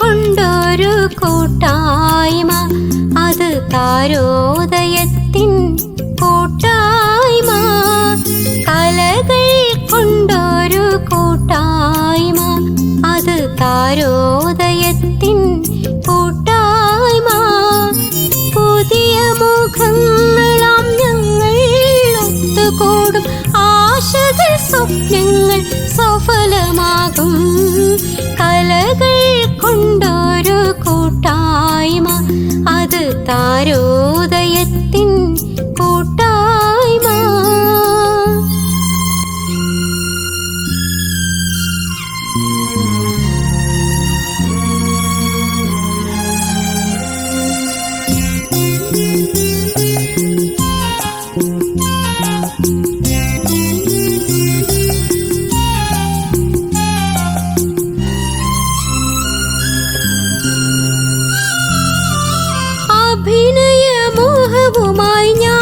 കൊണ്ടൊരു കൂട്ടായ്മ അത് താരോദയത്തിൻ കൂട്ടായ്മ. കലകൾ കൊണ്ടൊരു കൂട്ടായ്മ അത് താരോദയത്തിൻ കൂട്ടായ്മ. പുതിയ മുഖങ്ങളാം ഞങ്ങൾ ഒത്തുകൂടും ആശകൾ സ്വപ്നങ്ങൾ സഫലമാകും. അത് അഭിനയമോഹവുമായി ഞാനൊന്നു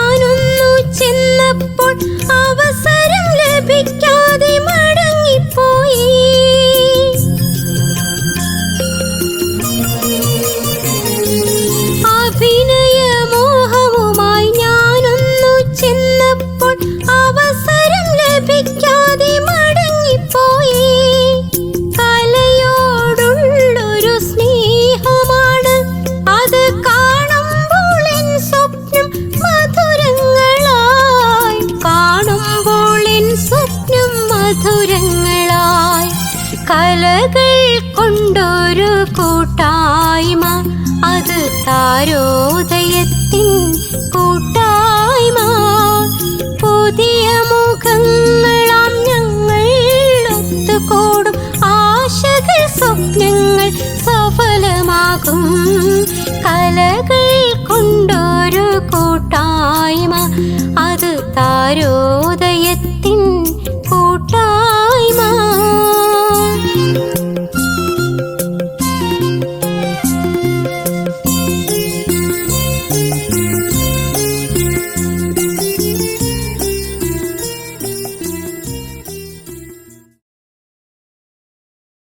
മധുരങ്ങളായി കലകൾ കൊണ്ടൊരു കൂട്ടായ്മ. അത് താരോദയത്തിൻ കൂട്ടായ്മ. പുതിയ മുഖങ്ങളാം ഞങ്ങൾ ഒത്തുകൂടും. ആശകൾ സ്വപ്നങ്ങൾ സഫലമാകും. കലകൾ കൊണ്ടൊരു കൂട്ടായ്മ. അത് താരോദയ